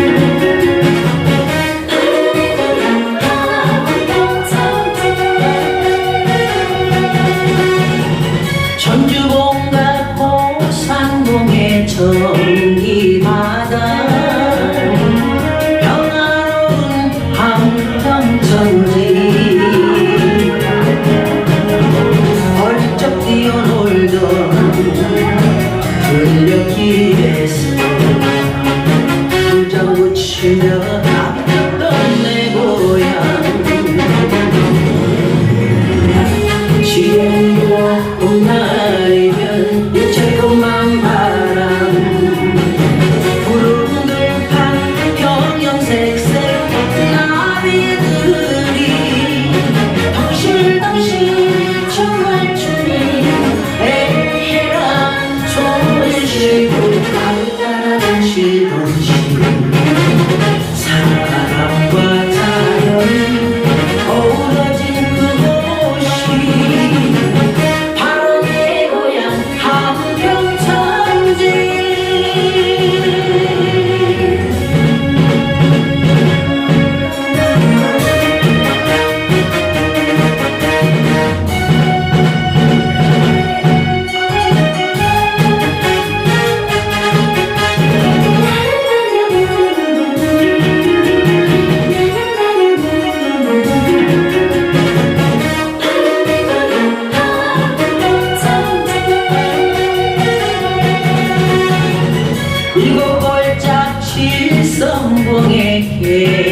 you. 일곱 벌짝 칠성봉의 개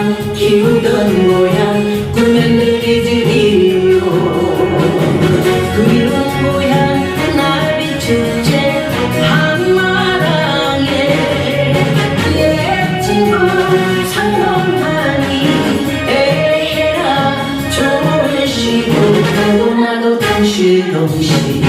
고향 키우던 고향 꿈엔 느리지리요 그리운 모양 날 비춘 채 한마당에 옛집을 상봉하니 애해라 좋은 시골 나도 나도 당신 없이